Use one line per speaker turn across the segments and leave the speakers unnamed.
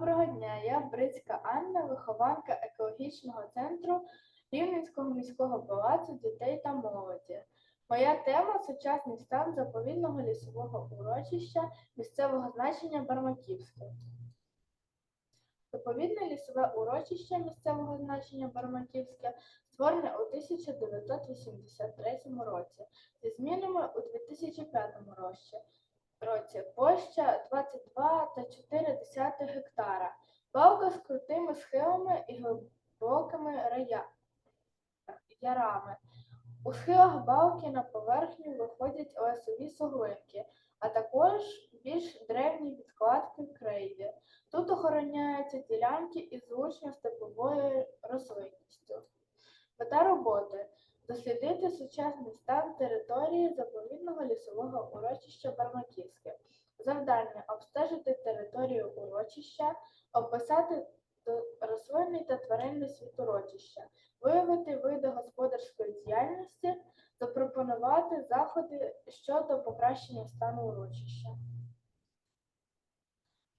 Доброго дня, я Брицька Анна, вихованка екологічного центру Рівненського міського палацу дітей та молоді. Моя тема сучасний стан заповідного лісового урочища місцевого значення Бармаківське. Заповідне лісове урочище місцевого значення Бармаківське створене у 1983 році зі змінами у 2005 році році. Площа 22,4 гектара. Балка з крутими схилами і глибокими ярами. У схилах балки на поверхню виходять лесові суглинки, а також більш древні відкладки в крейді. Тут охороняються ділянки із зручно-степовою рослинністю. Мета роботи дослідити сучасний стан території заповідного лісового урочища Бармаківське. Завдання обстежити територію урочища, описати рослинний та тваринний світ урочища, виявити види господарської діяльності, запропонувати заходи щодо покращення стану урочища.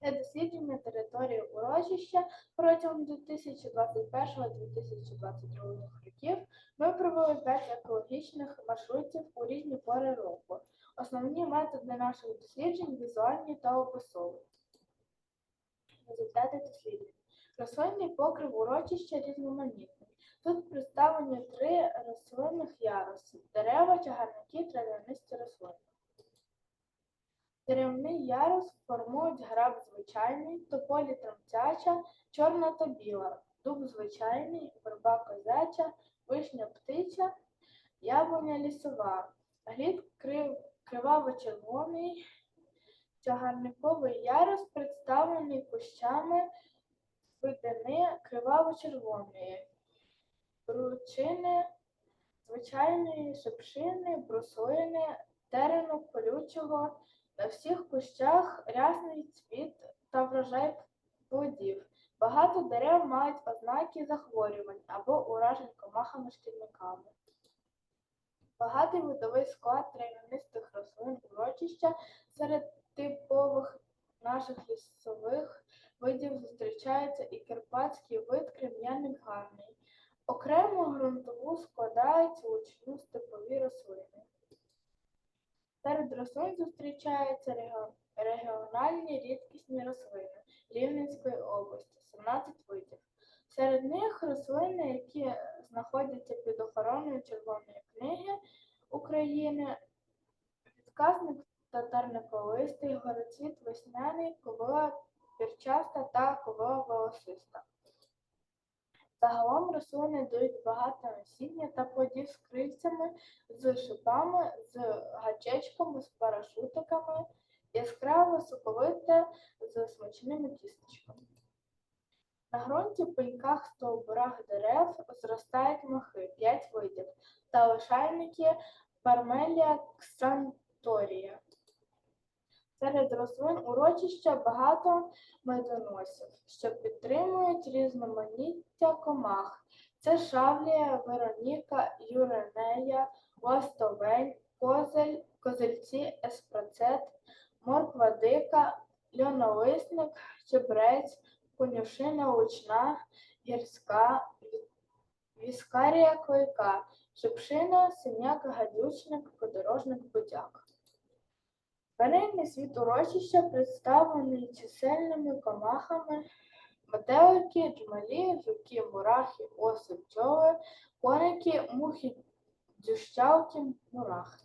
Для дослідження території урочища протягом 2021-2022 років ми провели 5 екологічних маршрутів у різні пори року. Основні методи наших досліджень візуальні та описові. Результати досліджень. Рослинний покрив урочища різноманітний. Тут представлені три рослинних яруси: дерева, чагарники, рослини. Деревний ярус формують граб звичайний, тополі тремтяча, чорна та біла, дуб звичайний, верба козяча, вишня птича, яблуня лісова, глід крив, криваво-червоний, чагарниковий ярус представлений кущами видини криваво-червоної, бручини, звичайної шипшини, бруслини, терену колючого, на всіх кущах рясний цвіт та врожай плодів. Багато дерев мають ознаки захворювань або уражень комахами-шкідниками. Багатий видовий склад трав'янистих рослин урочища серед типових наших лісових видів зустрічається і карпатський вид крем'яник гарний. Окрему ґрунтову складають лучну степові рослини. Серед рослин зустрічаються регіональні рідкісні рослини Рівненської області 17 видів. Серед них рослини, які знаходяться під охороною Червоної книги України, відказник татарниколистий, гороцвіт весняний, ковила пірчаста та ковила волосиста. Загалом рослини дають багато насіння та плодів з крильцями, з шипами, з гачечками, з парашутиками, яскраво соковите з смачними кісточками. На ґрунті, пеньках, стовбурах дерев зростають махи, 5 видів, та лишайники пармелія ксанторія. Серед рослин урочища багато медоносів, що підтримують різноманіття комах. Це шавлія, Вероніка, Юренея, Ластовель, Козель, Козельці, Еспроцет, Морква дика, Льонолисник, Чебрець, Конюшина лучна, Гірська, Віскарія клейка, Шипшина, Синяк, Гадючник, Подорожник, Будяк. Тваринний світ урочища представлений чисельними комахами, метелики, джмелі, жуки, мурахи, оси, бджоли, коники, мухи, дзющалки, мурахи.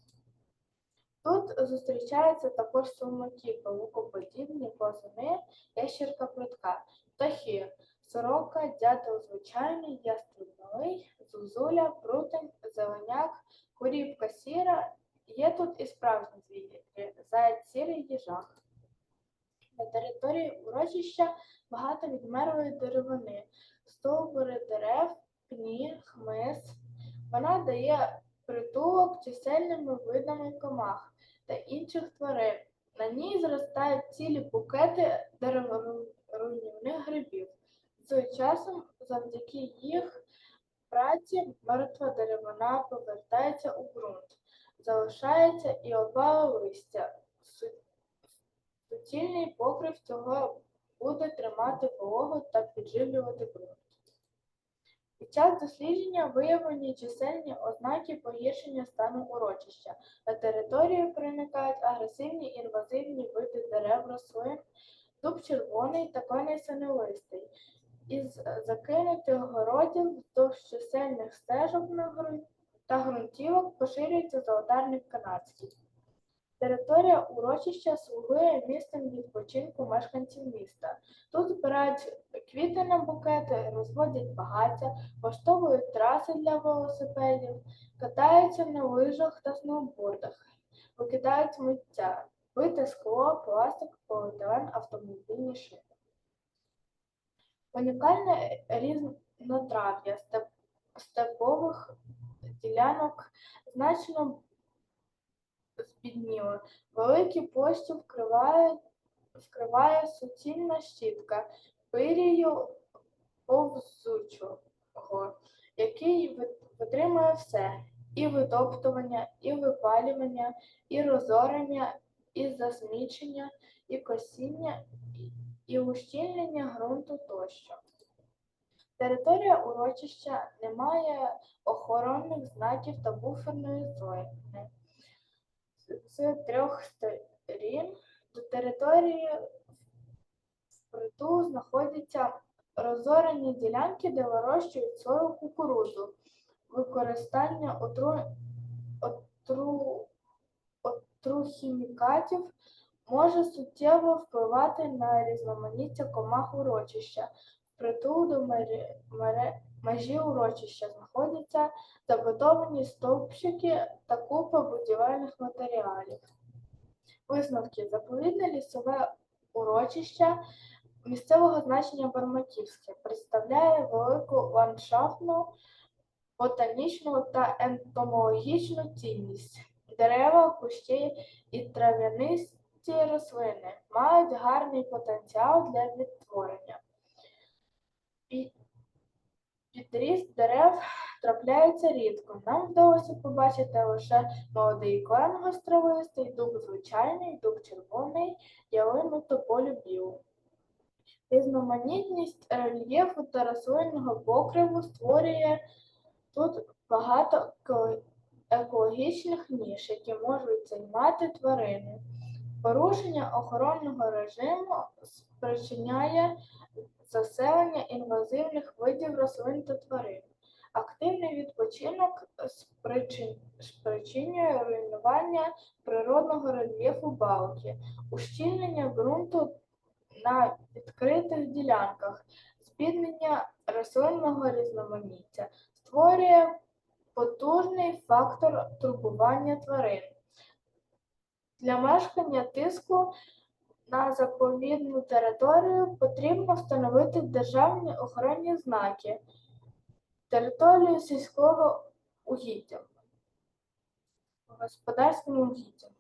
Тут зустрічаються також сумаки, павукоподібні, плазуни, ящерка прутка, птахи, сорока, дятел звичайний, яструб малий, зузуля, прутень, зеленяк, куріпка сіра, Є тут і справжні звірі, заяць сірий їжак. На території урочища багато відмерлої деревини, стовбури дерев, пні, хмиз. Вона дає притулок чисельними видами комах та інших тварин. На ній зростають цілі букети дереворуйнівних грибів. З часом, завдяки їх праці, мертва деревина повертається у ґрунт залишається і опале листя. Суцільний покрив цього буде тримати вологу та підживлювати ґрунт. Під час дослідження виявлені чисельні ознаки погіршення стану урочища. На територію проникають агресивні інвазивні види дерев рослин, дуб червоний та коней синелистий. Із закинутих городів вздовж чисельних стежок на ґрунт та ґрунтівок поширюється золотарник канадський. Територія урочища слугує місцем відпочинку мешканців міста. Тут збирають квіти на букети, розводять багаття, влаштовують траси для велосипедів, катаються на лижах та сноубордах, викидають сміття, бите скло, пластик, поліетилен, автомобільні шини. Унікальне різнотрав'я степ- степових ділянок значно збідніло. Великі площі вкриває, вкриває суцільна щітка пирію повзучого, який витримує все. І витоптування, і випалювання, і розорення, і засмічення, і косіння, і- ущільнення ґрунту тощо. Територія урочища не має охоронних знаків та буферної зони. З трьох сторін до території впритул знаходяться розорені ділянки, де вирощують свою кукурудзу. Використання отру... отру... отрухімікатів може суттєво впливати на різноманіття комах урочища. Впритул до межі урочища знаходяться забудовані стовпчики та купа будівельних матеріалів. Висновки. Заповідне лісове урочище місцевого значення Бармаківське представляє велику ландшафтну, ботанічну та ентомологічну цінність. Дерева, кущі і трав'янисті рослини мають гарний потенціал для відтворення. Пі- Підріст дерев трапляється рідко. Нам вдалося побачити лише молодий клен гостровистий, дуб звичайний, дуб червоний, ялину тополю білу. Різноманітність рельєфу та рослинного покриву створює тут багато екологічних ніж, які можуть займати тварини. Порушення охоронного режиму спричиняє заселення інвазивних видів рослин та тварин. Активний відпочинок спричинює руйнування природного рельєфу балки, ущільнення ґрунту на відкритих ділянках, збіднення рослинного різноманіття, створює потужний фактор турбування тварин. Для мешкання тиску на заповідну територію потрібно встановити державні охоронні знаки територію сільського угіддя, господарським угіддям.